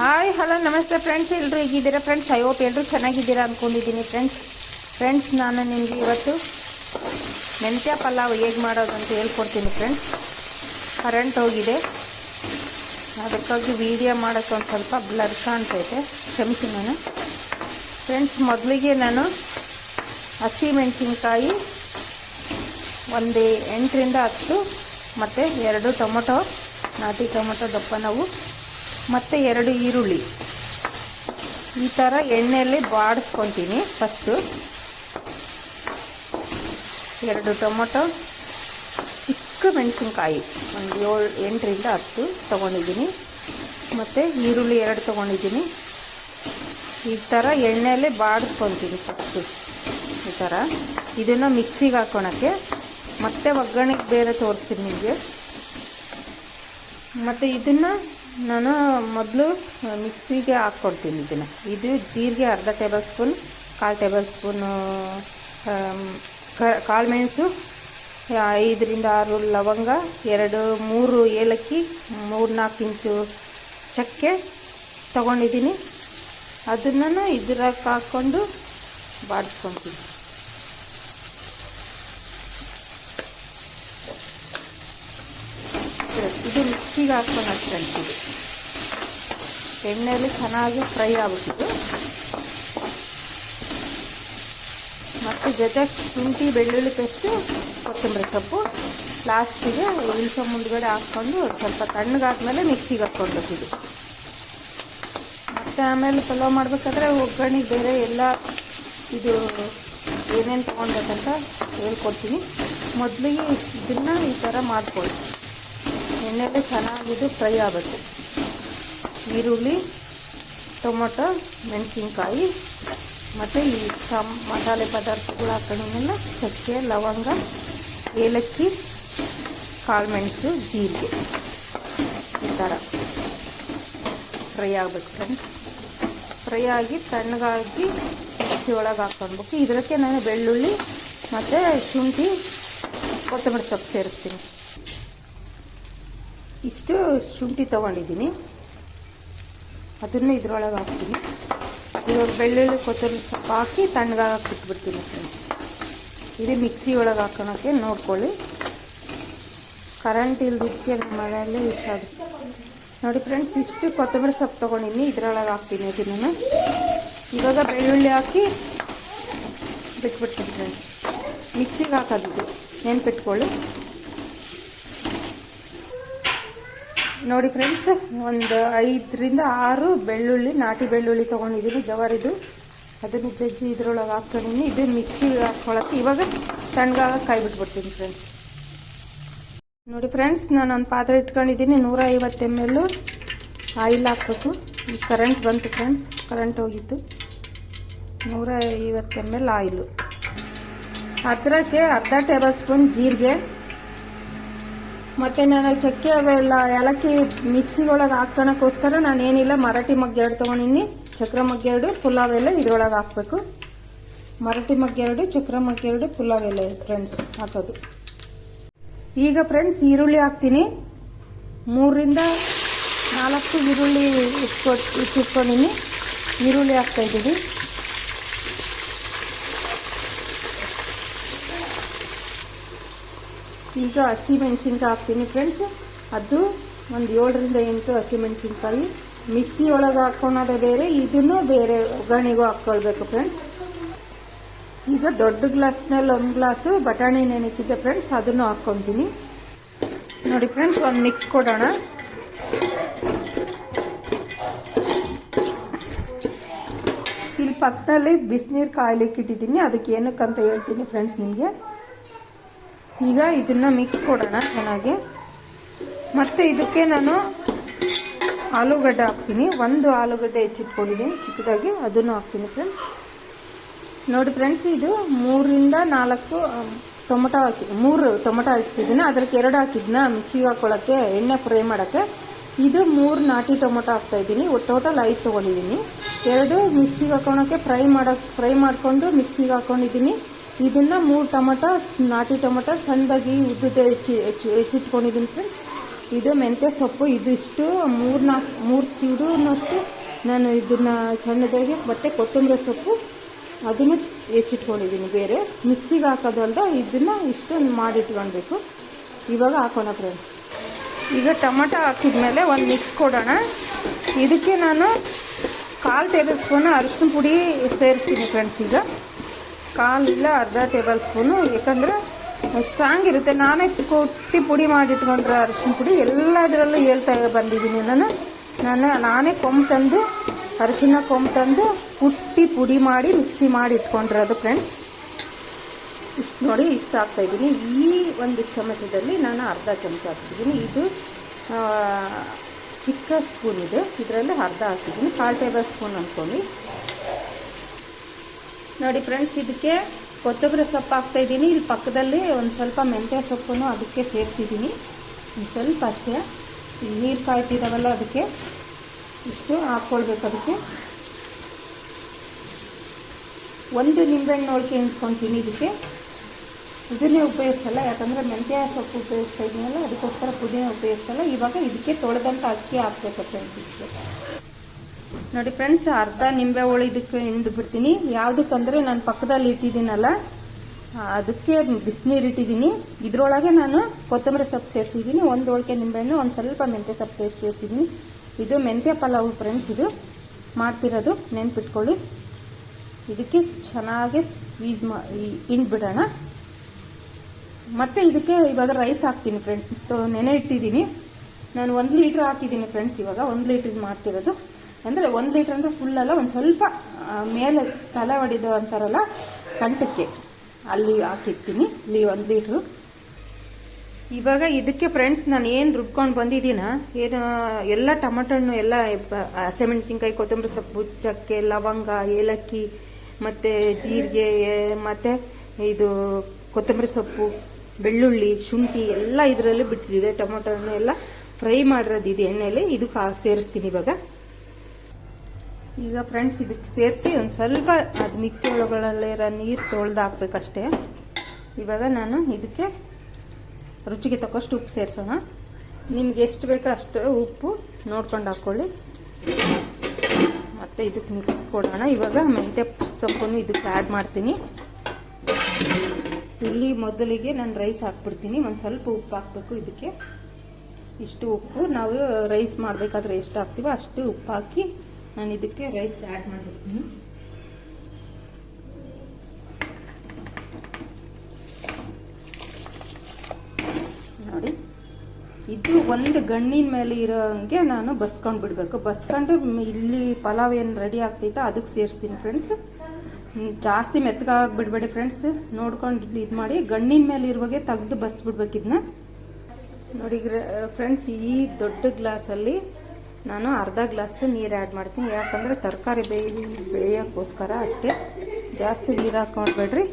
Hi hello ನಮಸ್ತೆ friends ಎಲ್ಲರೂ ಹೇಗಿದ್ದೀರಾ? ಫ್ರೆಂಡ್ಸ್ ಐ ಹೋಪ್ ಎಲ್ಲರೂ ಚೆನ್ನಾಗಿದ್ದೀರಾ ಅಂದ್ಕೊಂಡಿದ್ದೀನಿ ಫ್ರೆಂಡ್ಸ್ ಫ್ರೆಂಡ್ಸ್ ನಾನು ನಿಮಗೆ ಇವತ್ತು ಮೆಂತ್ಯ ಪಲಾವ್ ಹೇಗೆ ಮಾಡೋದು ಅಂತ ಹೇಳ್ಕೊಡ್ತೀನಿ ಫ್ರೆಂಡ್ಸ್ ಕರೆಂಟ್ ಹೋಗಿದೆ. ಅದಕ್ಕಾಗಿ ವಿಡಿಯೋ ಮಾಡೋಕ್ಕೆ ಒಂದು ಸ್ವಲ್ಪ ಬ್ಲರ್ ಕಾಣ್ತೈತೆ. ಕ್ಷಮಿಸಿ ನಾನು. ಫ್ರೆಂಡ್ಸ್ ಮೊದಲಿಗೆ ನಾನು ಹಸಿ ಮೆಣಸಿನ್ಕಾಯಿ ಒಂದು ಎಂಟರಿಂದ ಹತ್ತು, ಮತ್ತು ಎರಡು ಟೊಮೊಟೊ, ನಾಟಿ ಟೊಮೊಟೊ ದಪ್ಪ ನಾವು ಮತ್ತು ಎರಡು ಈರುಳ್ಳಿ. ಈ ಥರ ಎಣ್ಣೆಯಲ್ಲಿ ಬಾಡಿಸ್ಕೊತೀನಿ ಫಸ್ಟು ಎರಡು ಟೊಮೊಟೊ, ಚಿಕ್ಕ ಮೆಣಸಿನ್ಕಾಯಿ. ಒಂದು ಏಳು, ಎಂಟರಿಂದ ಹತ್ತು ತೊಗೊಂಡಿದ್ದೀನಿ. ಮತ್ತು ಈರುಳ್ಳಿ ಎರಡು ತೊಗೊಂಡಿದ್ದೀನಿ. ಈ ಥರ ಎಣ್ಣೆಯಲ್ಲಿ ಬಾಡಿಸ್ಕೊತೀನಿ ಫಸ್ಟು ಈ ಥರ ಇದನ್ನು ಮಿಕ್ಸಿಗೆ ಹಾಕೋಣಕ್ಕೆ ಮತ್ತೆ ಒಗ್ಗರಣೆಗೆ ಬೇರೆ ತೋರಿಸ್ತೀನಿ ನಿಮಗೆ. ಮತ್ತು ಇದನ್ನು ನಾನು ಮೊದಲು ಮಿಕ್ಸಿಗೆ ಹಾಕ್ಕೊಡ್ತೀನಿ ಇದನ್ನು. ಇದು ಜೀರಿಗೆ ಅರ್ಧ ಟೇಬಲ್ ಸ್ಪೂನ್ ಕಾಲು ಟೇಬಲ್ ಸ್ಪೂನು ಕಾಳು ಮೆಣಸು ಐದರಿಂದ ಆರು ಲವಂಗ, ಎರಡು, ಮೂರು ಏಲಕ್ಕಿ ಮೂರು ನಾಲ್ಕು ಇಂಚು ಚಕ್ಕೆ ತಗೊಂಡಿದ್ದೀನಿ. ಅದನ್ನು ಇದ್ರಾಗ ಹಾಕ್ಕೊಂಡು ಬಾಡಿಸ್ಕೊತೀನಿ ಇದು ಮಿಕ್ಸಿಗೆ ಹಾಕ್ಕೊಂಡು ಹಾಕ್ಕೊಂತೀವಿ ಎಣ್ಣೆಯಲ್ಲಿ ಚೆನ್ನಾಗಿ ಫ್ರೈ ಆಗುತ್ತೆ ಮತ್ತು ಜೊತೆ ಶುಂಠಿ, ಬೆಳ್ಳುಳ್ಳಿ ಪೇಸ್ಟು, ಕೊತ್ತಂಬರಿ ಸೊಪ್ಪು. ಲಾಸ್ಟಿಗೆ ಇಳಿಸೋ ಮುಂದ್ಗಡೆ ಹಾಕ್ಕೊಂಡು ಸ್ವಲ್ಪ ತಣ್ಣಗಾದ್ಮೇಲೆ ಮಿಕ್ಸಿಗೆ ಹಾಕ್ಕೊಳ್ಬೇಕು ಇದು ಮತ್ತು ಆಮೇಲೆ ಪಲಾವ್ ಮಾಡಬೇಕಾದ್ರೆ ಒಗ್ಗರಣೆಗೆ ಬೇರೆ ಎಲ್ಲ ಇದು ಏನೇನು ತೊಗೊಳ್ಬೇಕಂತ ಹೇಳ್ಕೊಡ್ತೀನಿ. ಮೊದಲಿಗೆ ಇದನ್ನು ಈ ಥರ ಮಾಡ್ಕೊಳ್ಳಿ. ಎಣ್ಣೆಯಲ್ಲಿ ಚೆನ್ನಾಗಿದ್ದು ಫ್ರೈ ಆಗಬೇಕು ಈರುಳ್ಳಿ, ಟೊಮೊಟೊ, ಮೆಣಸಿನ್ಕಾಯಿ ಮತ್ತು ಈ ಸಮ್ ಮಸಾಲೆ ಪದಾರ್ಥಗಳು ಹಾಕೊಂಡಿನೆಲ್ಲ ಚಕ್ಕೆ ಲವಂಗ, ಏಲಕ್ಕಿ ಕಾಳುಮೆಣಸು ಜೀರಿಗೆ ಈ ಥರ ಫ್ರೈ ಆಗಬೇಕು ಫ್ರೆಂಡ್ಸ್. ಫ್ರೈ ಆಗಿ ತಣ್ಣಗಾಗಿ ಮಿಕ್ಸಿ ಒಳಗೆ ಹಾಕ್ಕೊಳ್ಬೇಕು ಇದಕ್ಕೆ ನಾನು ಬೆಳ್ಳುಳ್ಳಿ ಮತ್ತು ಶುಂಠಿ, ಕೊತ್ತಂಬರಿ ಸೊಪ್ಪು ಸೇರಿಸ್ತೀನಿ. ಇಷ್ಟು ಶುಂಠಿ ತೊಗೊಂಡಿದ್ದೀನಿ. ಅದನ್ನು ಇದ್ರೊಳಗೆ ಹಾಕ್ತೀನಿ. ಇವಾಗ ಬೆಳ್ಳುಳ್ಳಿ ಕೊತ್ತಂಬರಿ ಸೊಪ್ಪು ಹಾಕಿ ತಣ್ಣಗಾಗಿ ಬಿಟ್ಬಿಡ್ತೀನಿ ಫ್ರೆಂಡ್ಸ್. ಇದು ಮಿಕ್ಸಿ ಒಳಗೆ ಹಾಕೋಣಕ್ಕೆ ನೋಡ್ಕೊಳ್ಳಿ. ಕರೆಂಟ್ ಇಲ್ದಿದ್ದಕ್ಕೆ ನಮ್ಮ ಮನೆಯಲ್ಲಿ ಹುಷಾರು ನೋಡಿ ಫ್ರೆಂಡ್ಸ್, ಇಷ್ಟು ಕೊತ್ತಂಬರಿ ಸೊಪ್ಪು ತೊಗೊಂಡಿದ್ದೀನಿ. ಇದ್ರೊಳಗೆ ಹಾಕ್ತೀನಿ ಅದನ್ನು ಇವಾಗ ಬೆಳ್ಳುಳ್ಳಿ ಹಾಕಿ ಬಿಟ್ಬಿಡ್ತೀನಿ ಫ್ರೆಂಡ್ಸ್. ಮಿಕ್ಸಿಗೆ ಹಾಕೋದಿದ್ದು ನೆನ್ಪಿಟ್ಕೊಳ್ಳಿ. ನೋಡಿ ಫ್ರೆಂಡ್ಸ್ ಒಂದು ಐದರಿಂದ ಆರು ಬೆಳ್ಳುಳ್ಳಿ, ನಾಟಿ ಬೆಳ್ಳುಳ್ಳಿ ತೊಗೊಂಡಿದ್ದೀನಿ ಜವಾರಿದು. ಅದನ್ನು ಜಜ್ಜಿ ಇದ್ರೊಳಗೆ ಹಾಕ್ಕೊಂಡಿದ್ದೀನಿ ಇದು ಮಿಕ್ಸಿ ಹಾಕ್ಕೊಳಕ್ಕೆ ಇವಾಗ ತಣ್ಣಗಾಗ ಕಾಯಿ ಬಿಟ್ಬಿಡ್ತೀನಿ ಫ್ರೆಂಡ್ಸ್ ನೋಡಿ ಫ್ರೆಂಡ್ಸ್ ನಾನು ಒಂದು ಪಾತ್ರೆ ಇಟ್ಕೊಂಡಿದ್ದೀನಿ ನೂರ ಐವತ್ತು ಎಂ ಎಲ್ಲು ಆಯಿಲ್ ಹಾಕ್ಬೇಕು. ಕರೆಂಟ್ ಬಂತು ಫ್ರೆಂಡ್ಸ್ ಕರೆಂಟ್ ಹೋಗಿತ್ತು. ನೂರ ಐವತ್ತು ಎಂ ಎಲ್ ಆಯಿಲು. ಅದಕ್ಕೆ ಅರ್ಧ ಟೇಬಲ್ ಸ್ಪೂನ್ ಜೀರಿಗೆ ಮತ್ತು ನಾನು ಚಕ್ಕೆ ಅವೆಲ್ಲ ಏಲಕ್ಕಿ ಮಿಕ್ಸಿಗೊಳಗೆ ನಾನು ಏನಿಲ್ಲ ಮರಾಠಿ ಮಗ್ಗೆರಡು ತೊಗೊಂಡಿನಿ. ಚಕ್ರ ಮಗ್ಗೆರಡು ಪುಲಾವ್ ಎಲ್ಲ ಇದ್ರೊಳಗೆ ಹಾಕ್ಬೇಕು. ಮರಾಠಿ ಮಗ್ಗೆರಡು ಚಕ್ರ ಮಗ್ಗೆರಡು ಪುಲಾವ್ ಎಲೆ ಫ್ರೆಂಡ್ಸ್ ಹಾಕೋದು. ಈಗ ಫ್ರೆಂಡ್ಸ್ ಈರುಳ್ಳಿ ಹಾಕ್ತೀನಿ. ಮೂರರಿಂದ ನಾಲ್ಕು ಈರುಳ್ಳಿ ಇಟ್ಕೊ ಇಟ್ಟಿಟ್ಕೊಂಡಿನಿ ಈರುಳ್ಳಿ ಹಾಕ್ತಾ ಈಗ ಹಸಿ ಮೆಣಸಿನ್ಕಾಯಿ ಹಾಕ್ತೀನಿ ಫ್ರೆಂಡ್ಸ್ ಅದು ಒಂದು ಏಳರಿಂದ ಎಂಟು ಹಸಿ ಮೆಣಸಿನ್ಕಾಯಿ. ಮಿಕ್ಸಿ ಒಳಗೆ ಹಾಕ್ಕೊಳೋದೇ ಬೇರೆ, ಇದನ್ನು ಬೇರೆ ಒಗ್ಗರಣೆಗೂ ಹಾಕ್ಕೊಳ್ಬೇಕು ಫ್ರೆಂಡ್ಸ್ ಈಗ ದೊಡ್ಡ ಗ್ಲಾಸ್ನಲ್ಲಿ ಒಂದು ಗ್ಲಾಸು ಬಟಾಣಿ ನೆನೆಕಿದ್ದೆ ಫ್ರೆಂಡ್ಸ್ ಅದನ್ನು ಹಾಕ್ಕೊತೀನಿ ನೋಡಿ ಫ್ರೆಂಡ್ಸ್ ಒಂದು ಮಿಕ್ಸ್ ಕೊಡೋಣ. ಇಲ್ಲಿ ಪಕ್ಕದಲ್ಲಿ ಬಿಸಿನೀರು ಕಾಯ್ಲಿಕ್ಕೆ ಇಟ್ಟಿದ್ದೀನಿ, ಅದಕ್ಕೆ ಏನಕ್ಕಂತ ಹೇಳ್ತೀನಿ ಫ್ರೆಂಡ್ಸ್ ನಿಮಗೆ. ಈಗ ಇದನ್ನು ಮಿಕ್ಸ್ ಕೊಡೋಣ ಚೆನ್ನಾಗಿ. ಮತ್ತು ಇದಕ್ಕೆ ನಾನು ಆಲೂಗಡ್ಡೆ ಹಾಕ್ತೀನಿ. ಒಂದು ಆಲೂಗಡ್ಡೆ ಹೆಚ್ಚಿಟ್ಕೊಂಡಿದ್ದೀನಿ, ಚಿಕ್ಕದಾಗಿ ಅದನ್ನು ಹಾಕ್ತೀನಿ ಫ್ರೆಂಡ್ಸ್ ನೋಡಿ ಫ್ರೆಂಡ್ಸ್ ಇದು ಮೂರಿಂದ ನಾಲ್ಕು ಟೊಮೊಟೊ ಹಾಕಿ, ಮೂರು ಟೊಮೊಟೊ ಹಾಕಿದ್ದೀನಿ ಅದಕ್ಕೆ ಎರಡು ಹಾಕಿದ್ನ ಮಿಕ್ಸಿಗೆ ಹಾಕೊಳ್ಳೋಕ್ಕೆ ಎಣ್ಣೆ ಫ್ರೈ ಮಾಡೋಕ್ಕೆ. ಇದು ಮೂರು ನಾಟಿ ಟೊಮೊಟೊ ಹಾಕ್ತಾ ಇದ್ದೀನಿ. ಟೋಟಲ್ ಐದು ತೊಗೊಂಡಿದ್ದೀನಿ. ಎರಡು ಮಿಕ್ಸಿಗೆ ಹಾಕೊಳಕ್ಕೆ, ಫ್ರೈ ಮಾಡೋಕ್ಕೆ ಫ್ರೈ ಮಾಡಿಕೊಂಡು ಮಿಕ್ಸಿಗೆ ಹಾಕ್ಕೊಂಡಿದ್ದೀನಿ ಇದನ್ನು ಮೂರು ಟೊಮೊಟೊ, ನಾಟಿ ಟೊಮೊಟೊ ಸಣ್ಣದಾಗಿ ಉದ್ದದ ಹೆಚ್ಚಿ ಹೆಚ್ಚು ಹೆಚ್ಚಿಟ್ಕೊಂಡಿದ್ದೀನಿ ಫ್ರೆಂಡ್ಸ್ ಇದು ಮೆಂತ್ಯ ಸೊಪ್ಪು. ಇದಿಷ್ಟು ಮೂರು ನಾಲ್ಕು ಮೂರು ಸೀಡುನಷ್ಟು ನಾನು ಇದನ್ನು ಸಣ್ಣದಾಗಿ ಮತ್ತು ಕೊತ್ತಂಬರಿ ಸೊಪ್ಪು. ಅದನ್ನು ಹೆಚ್ಚಿಟ್ಕೊಂಡಿದ್ದೀನಿ ಬೇರೆ. ಮಿಕ್ಸಿಗೆ ಹಾಕೋದಲ್ದ ಇದನ್ನು ಇಷ್ಟು ಮಾಡಿಟ್ಕೊಳ್ಬೇಕು. ಇವಾಗ ಹಾಕೋಣ ಫ್ರೆಂಡ್ಸ್ ಈಗ ಟೊಮಟೊ ಹಾಕಿದ್ಮೇಲೆ ಒಂದು ಮಿಕ್ಸ್ ಕೊಡೋಣ. ಇದಕ್ಕೆ ನಾನು ಕಾಲು ಟೇಬಲ್ ಸ್ಪೂನ್ ಅರಿಶಿನ ಪುಡಿ ಸೇರಿಸ್ತೀನಿ ಫ್ರೆಂಡ್ಸ್ ಈಗ. ಕಾಲು ಇಲ್ಲ, ಅರ್ಧ ಟೇಬಲ್ ಸ್ಪೂನು ಯಾಕಂದರೆ ಸ್ಟ್ರಾಂಗ್ ಇರುತ್ತೆ. ನಾನೇ ಕೊಟ್ಟು ಪುಡಿ ಮಾಡಿಟ್ಕೊಂಡ್ರೆ ಅರಿಶಿನ ಪುಡಿ, ಎಲ್ಲದರಲ್ಲೂ ಹೇಳ್ತಾ ಬಂದಿದ್ದೀನಿ ನಾನು. ನಾನು, ನಾನೇ ಕೊಂಬು ತಂದು, ಅರಿಶಿನ ಕೊಂಬು ತಂದು ಕುಟ್ಟಿ ಪುಡಿ ಮಾಡಿ, ಮಿಕ್ಸಿ ಮಾಡಿ ಇಟ್ಕೊಂಡಿರೋದು ಫ್ರೆಂಡ್ಸ್. ಇಷ್ಟು ನೋಡಿ, ಇಷ್ಟು ಹಾಕ್ತಾ ಇದ್ದೀನಿ. ಈ ಒಂದು ಚಮಚದಲ್ಲಿ ನಾನು ಅರ್ಧ ಚಮಚ ಹಾಕ್ತಿದ್ದೀನಿ ಇದು ಚಿಕ್ಕ ಸ್ಪೂನ್ ಇದೆ. ಇದರಲ್ಲಿ ಅರ್ಧ ಹಾಕ್ತಿದ್ದೀನಿ ಕಾಲು ಟೇಬಲ್ ಸ್ಪೂನ್ ಅಂದ್ಕೊಂಡು ನೋಡಿ ಫ್ರೆಂಡ್ಸ್ ಇದಕ್ಕೆ ಕೊತ್ತಂಬರಿ ಸೊಪ್ಪು ಹಾಕ್ತಾ ಇದ್ದೀನಿ. ಇಲ್ಲಿ ಪಕ್ಕದಲ್ಲಿ ಒಂದು ಸ್ವಲ್ಪ ಮೆಂತ್ಯ ಸೊಪ್ಪನ್ನು ಅದಕ್ಕೆ ಸೇರಿಸಿದ್ದೀನಿ. ಸ್ವಲ್ಪ ಅಷ್ಟೇ. ನೀರು ಕಾಯ್ತಿದ್ದಾವಲ್ಲ ಅದಕ್ಕೆ ಇಷ್ಟು ಹಾಕ್ಕೊಳ್ಬೇಕು ಅದಕ್ಕೆ. ಒಂದು ನಿಂಬೆಹಣ್ಣು ಹೋಳಿಗೆ ಇಟ್ಕೊತೀನಿ ಇದಕ್ಕೆ. ಇದನ್ನೇ ಉಪಯೋಗಿಸಲ್ಲ, ಯಾಕಂದರೆ ಮೆಂತ್ಯ ಸೊಪ್ಪು ಉಪಯೋಗಿಸ್ತಾ ಇದ್ದೀನಲ್ಲ, ಅದಕ್ಕೋಸ್ಕರ ಪುದೀನ ಉಪಯೋಗಿಸಲ್ಲ. ಇವಾಗ ಇದಕ್ಕೆ ತೊಳೆದಂಥ ಅಕ್ಕಿ ಹಾಕ್ಬೇಕು ಫ್ರೆಂಡ್ಸ್ ಇದಕ್ಕೆ. ನೋಡಿ ಫ್ರೆಂಡ್ಸ್ ಅರ್ಧ ನಿಂಬೆ ಹೋಳಿ ಇದಕ್ಕೆ ಹಿಂಡು ಬಿಡ್ತೀನಿ. ಯಾವುದಕ್ಕಂದ್ರೆ ನಾನು ಪಕ್ಕದಲ್ಲಿ ಇಟ್ಟಿದ್ದೀನಲ್ಲ ಅದಕ್ಕೆ ಬಿಸಿನೀರು ಇಟ್ಟಿದ್ದೀನಿ. ಇದರೊಳಗೆ ನಾನು ಕೊತ್ತಂಬರಿ ಸೊಪ್ಪು ಸೇರಿಸಿದ್ದೀನಿ. ಒಂದು ಹೋಳಿಗೆ ನಿಂಬೆಹಣ್ಣು, ಒಂದು ಸ್ವಲ್ಪ ಮೆಂತ್ಯ ಸೊಪ್ಪು ಪೇಸ್ಟ್ ಸೇರಿಸಿದ್ದೀನಿ. ಇದು ಮೆಂತ್ಯ ಪಲಾವು ಫ್ರೆಂಡ್ಸ್ ಇದು. ಮಾಡ್ತಿರೋದು ನೆನ್ಪಿಟ್ಕೊಳ್ಳಿ. ಇದಕ್ಕೆ ಚೆನ್ನಾಗಿ ಸ್ವೀಸ್ ಮಾ ಹಿಂಡ್ಬಿಡೋಣ ಮತ್ತು ಇದಕ್ಕೆ ಇವಾಗ ರೈಸ್ ಹಾಕ್ತೀನಿ ಫ್ರೆಂಡ್ಸ್ ನೆನೆ ಇಟ್ಟಿದ್ದೀನಿ. ನಾನು ಒಂದು ಲೀಟ್ರ್ ಹಾಕಿದ್ದೀನಿ ಫ್ರೆಂಡ್ಸ್ ಇವಾಗ. ಒಂದು ಲೀಟ್ರಿಗೆ ಮಾಡ್ತಿರೋದು. ಅಂದರೆ ಒಂದು ಲೀಟ್ರ್ ಅಂದರೆ ಫುಲ್ ಅಲ್ಲ, ಒಂದು ಸ್ವಲ್ಪ ಮೇಲೆ ತಲೆ ಹೊಡಿದು ಅಂತಾರಲ್ಲ ಕಂಠಕ್ಕೆ ಅಲ್ಲಿ ಹಾಕಿರ್ತೀನಿ, ಇಲ್ಲಿ ಒಂದು ಲೀಟ್ರು. ಇವಾಗ ಇದಕ್ಕೆ ಫ್ರೆಂಡ್ಸ್ ನಾನು ಏನು ರುಬ್ಕೊಂಡು ಬಂದಿದ್ದೀನ, ಏನು, ಎಲ್ಲ ಟೊಮಟೊಣ್ಣು, ಎಲ್ಲ ಬ- ಹಸಿಮೆಣಸಿನ್ಕಾಯಿ ಕೊತ್ತಂಬರಿ ಸೊಪ್ಪು ಚಕ್ಕೆ ಲವಂಗ, ಏಲಕ್ಕಿ, ಮತ್ತು ಜೀರಿಗೆ ಮತ್ತು ಇದು ಕೊತ್ತಂಬರಿ ಸೊಪ್ಪು, ಬೆಳ್ಳುಳ್ಳಿ, ಶುಂಠಿ, ಎಲ್ಲ ಇದರಲ್ಲಿ ಬಿಟ್ಟಿದೆ, ಟೊಮೊಟೊಣ್ಣು ಎಲ್ಲ. ಫ್ರೈ ಮಾಡಿರೋದು ಇದು ಎಣ್ಣೆಯಲ್ಲಿ ಇದಕ್ಕೆ ಸೇರಿಸ್ತೀನಿ ಇವಾಗ. ಈಗ ಫ್ರೆಂಡ್ಸ್ ಇದಕ್ಕೆ ಸೇರಿಸಿ ಒಂದು ಸ್ವಲ್ಪ ಅದು ಮಿಕ್ಸಿ ಒಳಗಳಲ್ಲಿರೋ ನೀರು ತೊಳೆದು ಹಾಕ್ಬೇಕಷ್ಟೇ. ಇವಾಗ ನಾನು ಇದಕ್ಕೆ ರುಚಿಗೆ ತಕ್ಕಷ್ಟು ಉಪ್ಪು ಸೇರಿಸೋಣ. ನಿಮ್ಗೆ ಎಷ್ಟು ಬೇಕೋ ಅಷ್ಟು ಉಪ್ಪು ನೋಡ್ಕೊಂಡು ಹಾಕ್ಕೊಳ್ಳಿ ಮತ್ತು ಇದಕ್ಕೆ ಮಿಕ್ಸ್ ಕೊಡೋಣ. ಇವಾಗ ಮೆಂತ್ಯ ಸೊಪ್ಪನ್ನು ಇದಕ್ಕೆ ಆ್ಯಡ್ ಮಾಡ್ತೀನಿ. ಇಲ್ಲಿ ಮೊದಲಿಗೆ ನಾನು ರೈಸ್ ಹಾಕ್ಬಿಡ್ತೀನಿ. ಒಂದು ಸ್ವಲ್ಪ ಉಪ್ಪು ಹಾಕಬೇಕು ಇದಕ್ಕೆ. ಇಷ್ಟು ಉಪ್ಪು. ನಾವು ರೈಸ್ ಮಾಡಬೇಕಾದ್ರೆ ಎಷ್ಟು ಹಾಕ್ತೀವೋ ಅಷ್ಟು ಉಪ್ಪು ಹಾಕಿ ನಾನು ಇದಕ್ಕೆ ರೈಸ್ ಆ್ಯಡ್ ಮಾಡಿರ್ತೀನಿ ನೋಡಿ. ಇದು ಒಂದು ಗಣ್ಣಿನ ಮೇಲೆ ಇರೋಂಗೆ ನಾನು ಬಸ್ಕೊಂಡು ಬಿಡಬೇಕು. ಬಸ್ಕೊಂಡು ಇಲ್ಲಿ ಪಲಾವ್ ಏನು ರೆಡಿ ಆಗ್ತೈತೋ ಅದಕ್ಕೆ ಸೇರಿಸ್ತೀನಿ ಫ್ರೆಂಡ್ಸ್ ಜಾಸ್ತಿ ಮೆತ್ತಗಾಗಿ ಬಿಡಬೇಡಿ ಫ್ರೆಂಡ್ಸ್ ನೋಡ್ಕೊಂಡು ಇದು ಮಾಡಿ. ಗಣ್ಣಿನ ಮೇಲೆ ಇರುವಾಗೆ ತೆಗೆದು ಬಸ್ಬಿಡ್ಬೇಕು ಇದನ್ನ ನೋಡಿ ಫ್ರೆಂಡ್ಸ್ ಈ ದೊಡ್ಡ ಗ್ಲಾಸಲ್ಲಿ ನಾನು ಅರ್ಧ ಗ್ಲಾಸ್ ನೀರು ಆ್ಯಡ್ ಮಾಡ್ತೀನಿ. ಯಾಕಂದರೆ ತರಕಾರಿ ಬೇಯಿ ಬೆಳೆಯೋಕ್ಕೋಸ್ಕರ ಅಷ್ಟೇ ಜಾಸ್ತಿ ನೀರು ಹಾಕೊಂಡ್ಬೇಡ್ರಿ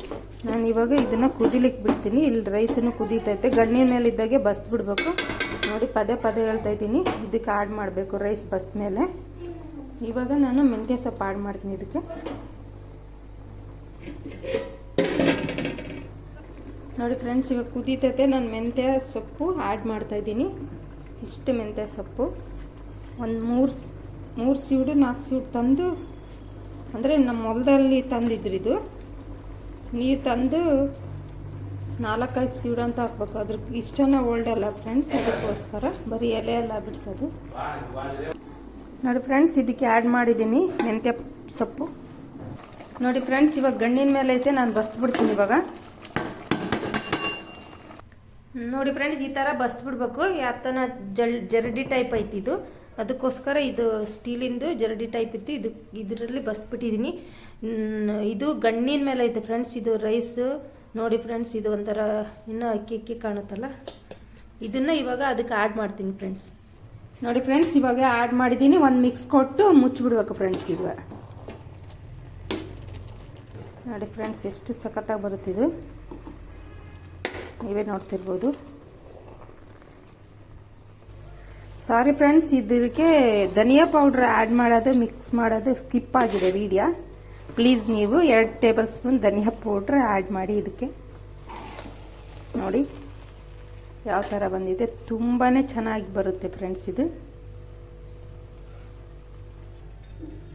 ನಾನು ಇವಾಗ ಇದನ್ನು ಕುದಿಲಿಕ್ಕೆ ಬಿಡ್ತೀನಿ. ಇಲ್ಲಿ ರೈಸನ್ನು ಕುದೀತೈತೆ. ಗಣ್ಣಿನ ಮೇಲೆ ಇದ್ದಾಗೆ ಬಸ್ದು ಬಿಡಬೇಕು. ನೋಡಿ ಪದೇ ಪದೇ ಹೇಳ್ತಾ ಇದ್ದೀನಿ. ಇದಕ್ಕೆ ಆ್ಯಡ್ ಮಾಡಬೇಕು ರೈಸ್ ಬಸ್ದ ಮೇಲೆ. ಇವಾಗ ನಾನು ಮೆಂತ್ಯ ಸೊಪ್ಪು ಆ್ಯಡ್ ಮಾಡ್ತೀನಿ ಇದಕ್ಕೆ. ನೋಡಿ ಫ್ರೆಂಡ್ಸ್ ಇವಾಗ ಕುದೀತೈತೆ. ನಾನು ಮೆಂತ್ಯ ಸೊಪ್ಪು ಆ್ಯಡ್ ಮಾಡ್ತಾಯಿದ್ದೀನಿ ಇಷ್ಟು ಮೆಂತ್ಯ ಸೊಪ್ಪು. ಒಂದು ಮೂರು ಮೂರು ಸೀಡು ನಾಲ್ಕು ಸೀಡು ತಂದು, ಅಂದರೆ ನಮ್ಮ ಹೊಲದಲ್ಲಿ ತಂದಿದ್ರಿದು ನೀರು ತಂದು ನಾಲ್ಕೈದು ಸೀಡು ಅಂತ ಹಾಕ್ಬೇಕು. ಅದ್ರ ಇಷ್ಟನ ಓಲ್ಡ್ ಅಲ್ಲ ಫ್ರೆಂಡ್ಸ್ ಅದಕ್ಕೋಸ್ಕರ ಬರೀ ಎಲೆ ಎಲ್ಲ ಬಿಡಿಸೋದು. ನೋಡಿ ಫ್ರೆಂಡ್ಸ್ ಇದಕ್ಕೆ ಆ್ಯಡ್ ಮಾಡಿದ್ದೀನಿ ಮೆಂತ್ಯ ಸೊಪ್ಪು. ನೋಡಿ ಫ್ರೆಂಡ್ಸ್ ಇವಾಗ ಗಣ್ಣಿನ ಮೇಲೆ ಐತೆ, ನಾನು ಬಸ್ತ್ಬಿಡ್ತೀನಿ ಇವಾಗ. ನೋಡಿ ಫ್ರೆಂಡ್ಸ್ ಈ ಥರ ಬಸ್ತ್ಬಿಡ್ಬೇಕು ಯಾತನ ಜಲ್, ಜರಡಿ ಟೈಪ್ ಐತಿ ಇದು. ಅದಕ್ಕೋಸ್ಕರ ಇದು ಸ್ಟೀಲಿಂದು ಜರಡಿ ಟೈಪ್ ಇತ್ತು. ಇದು ಇದರಲ್ಲಿ ಬಸ್ಬಿಟ್ಟಿದ್ದೀನಿ ಇದು ಗಣ್ಣಿನ ಮೇಲೆ ಐತೆ ಫ್ರೆಂಡ್ಸ್ ಇದು ರೈಸ್ ನೋಡಿ ಫ್ರೆಂಡ್ಸ್ ಇದು ಒಂಥರ ಇನ್ನೂ ಅಕ್ಕಿ ಅಕ್ಕಿ ಕಾಣುತ್ತಲ್ಲ. ಇದನ್ನು ಇವಾಗ ಅದಕ್ಕೆ ಆ್ಯಡ್ ಮಾಡ್ತೀನಿ ಫ್ರೆಂಡ್ಸ್ ನೋಡಿ ಫ್ರೆಂಡ್ಸ್ ಇವಾಗ ಆ್ಯಡ್ ಮಾಡಿದ್ದೀನಿ ಒಂದು ಮಿಕ್ಸ್ ಕೊಟ್ಟು ಮುಚ್ಚಿಬಿಡ್ಬೇಕು ಫ್ರೆಂಡ್ಸ್ ಇವಾಗ. ನೋಡಿ ಫ್ರೆಂಡ್ಸ್ ಎಷ್ಟು ಸಖತ್ತಾಗಿ ಬರುತ್ತಿದು. ನೀವೇ ನೋಡ್ತಿರ್ಬೋದು. ಸಾರಿ ಫ್ರೆಂಡ್ಸ್ ಇದಕ್ಕೆ ಧನಿಯಾ ಪೌಡ್ರ್ ಆ್ಯಡ್ ಮಾಡೋದು ಮಿಕ್ಸ್ ಮಾಡೋದು ಸ್ಕಿಪ್ ಆಗಿದೆ ವಿಡಿಯೋ ಪ್ಲೀಸ್ ನೀವು ಎರಡು ಟೇಬಲ್ ಸ್ಪೂನ್ ಧನಿಯಾ ಪೌಡ್ರ್ ಆ್ಯಡ್ ಮಾಡಿ ಇದಕ್ಕೆ. ನೋಡಿ, ಯಾವ ಥರ ಬಂದಿದೆ. ತುಂಬಾ ಚೆನ್ನಾಗಿ ಬರುತ್ತೆ ಫ್ರೆಂಡ್ಸ್ ಇದು.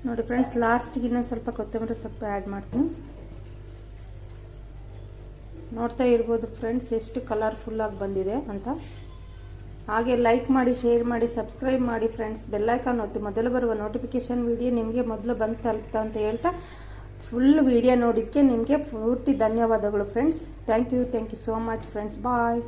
ನೋಡಿ ಫ್ರೆಂಡ್ಸ್ ಲಾಸ್ಟಿಗೆ ಇನ್ನೊಂದು ಸ್ವಲ್ಪ ಕೊತ್ತಂಬರಿ ಸೊಪ್ಪು ಆ್ಯಡ್ ಮಾಡ್ತೀನಿ. ನೋಡ್ತಾ ಇರ್ಬೋದು ಫ್ರೆಂಡ್ಸ್ ಎಷ್ಟು ಕಲರ್ಫುಲ್ಲಾಗಿ ಬಂದಿದೆ ಅಂತ. ಹಾಗೆ ಲೈಕ್ ಮಾಡಿ ಶೇರ್ ಮಾಡಿ ಸಬ್ಸ್ಕ್ರೈಬ್ ಮಾಡಿ ಫ್ರೆಂಡ್ಸ್ ಬೆಲ್ಲೈಕಾನ್ ಒತ್ತಿ ಮೊದಲು ಬರುವ ನೋಟಿಫಿಕೇಶನ್ ವಿಡಿಯೋ ನಿಮಗೆ ಮೊದಲು ಬಂದು ತಲುಪ್ತಾ ಅಂತ ಹೇಳ್ತಾ ಫುಲ್ ವಿಡಿಯೋ ನೋಡಿದ್ದಕ್ಕೆ ನಿಮಗೆ ಪೂರ್ತಿ ಧನ್ಯವಾದಗಳು friends thank you thank you so much friends bye